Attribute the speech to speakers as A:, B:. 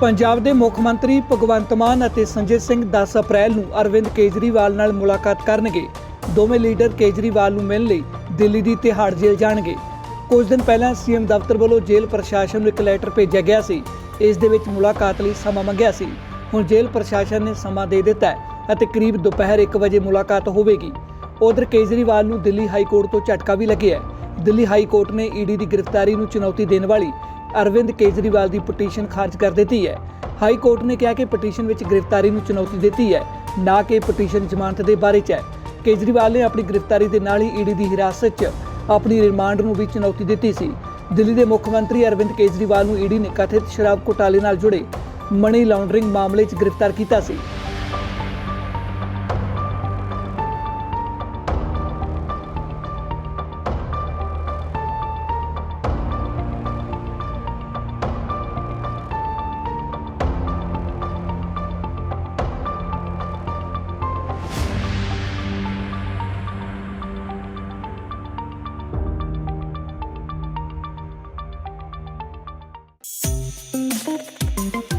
A: ਪੰਜਾਬ ਦੇ ਮੁੱਖ ਮੰਤਰੀ ਭਗਵੰਤ ਮਾਨ ਅਤੇ ਸੰਜੇ ਸਿੰਘ 10 ਅਪ੍ਰੈਲ ਨੂੰ ਅਰਵਿੰਦ ਕੇਜਰੀਵਾਲ ਨਾਲ ਮੁਲਾਕਾਤ ਕਰਨਗੇ। ਦੋਵੇਂ ਲੀਡਰ ਕੇਜਰੀਵਾਲ ਨੂੰ ਮਿਲਣ ਲਈ ਦਿੱਲੀ ਦੀ ਤਿਹਾੜ ਜੇਲ੍ਹ ਜਾਣਗੇ। ਕੁਝ ਦਿਨ ਪਹਿਲਾਂ ਸੀਐਮ ਦਫ਼ਤਰ ਵੱਲੋਂ ਜੇਲ੍ਹ ਪ੍ਰਸ਼ਾਸਨ ਨੂੰ ਇੱਕ ਲੈਟਰ ਭੇਜਿਆ ਗਿਆ ਸੀ। ਇਸ ਦੇ ਵਿੱਚ ਮੁਲਾਕਾਤ ਲਈ ਸਮਾਂ ਮੰਗਿਆ ਸੀ। ਹੁਣ ਜੇਲ੍ਹ ਪ੍ਰਸ਼ਾਸਨ ਨੇ ਸਮਾਂ ਦੇ ਦਿੱਤਾ ਹੈ ਅਤੇ ਕਰੀਬ ਦੁਪਹਿਰ 1 ਵਜੇ ਮੁਲਾਕਾਤ ਹੋਵੇਗੀ। ਉਧਰ ਕੇਜਰੀਵਾਲ ਨੂੰ ਦਿੱਲੀ ਹਾਈ ਕੋਰਟ ਤੋਂ ਝਟਕਾ ਵੀ ਲੱਗਿਆ ਦਿੱਲੀ ਹਾਈ ਕੋਰਟ ਨੇ ਈਡੀ ਦੀ ਗ੍ਰਿਫਤਾਰੀ ਨੂੰ ਚੁਣੌਤੀ ਦੇਣ ਵਾਲੀ ਅਰਵਿੰਦ ਕੇਜਰੀਵਾਲ ਦੀ ਪਟੀਸ਼ਨ ਖਾਰਜ ਕਰ ਦਿੱਤੀ ਹੈ। ਹਾਈ ਕੋਰਟ ਨੇ ਕਿਹਾ ਕਿ ਪਟੀਸ਼ਨ ਵਿੱਚ ਗ੍ਰਿਫਤਾਰੀ ਨੂੰ ਚੁਣੌਤੀ ਦਿੱਤੀ ਹੈ, ਨਾ ਕਿ ਪਟੀਸ਼ਨ ਜ਼ਮਾਨਤ ਦੇ ਬਾਰੇ 'ਚ ਹੈ। ਕੇਜਰੀਵਾਲ ਨੇ ਆਪਣੀ ਗ੍ਰਿਫਤਾਰੀ ਦੇ ਨਾਲ ਹੀ ਈਡੀ ਦੀ ਹਿਰਾਸਤ 'ਚ ਆਪਣੀ ਰਿਮਾਂਡ ਨੂੰ ਵੀ ਚੁਣੌਤੀ ਦਿੱਤੀ ਸੀ। ਦਿੱਲੀ ਦੇ ਮੁੱਖ ਮੰਤਰੀ ਅਰਵਿੰਦ ਕੇਜਰੀਵਾਲ ਨੂੰ ਈਡੀ ਨੇ ਕਥਿਤ ਸ਼ਰਾਬ ਘੁਟਾਲੇ ਨਾਲ ਜੁੜੇ ਮਨੀ ਲਾਂਡਰਿੰਗ ਮਾਮਲੇ 'ਚ ਗ੍ਰਿਫਤਾਰ ਕੀਤਾ ਸੀ। Thank you.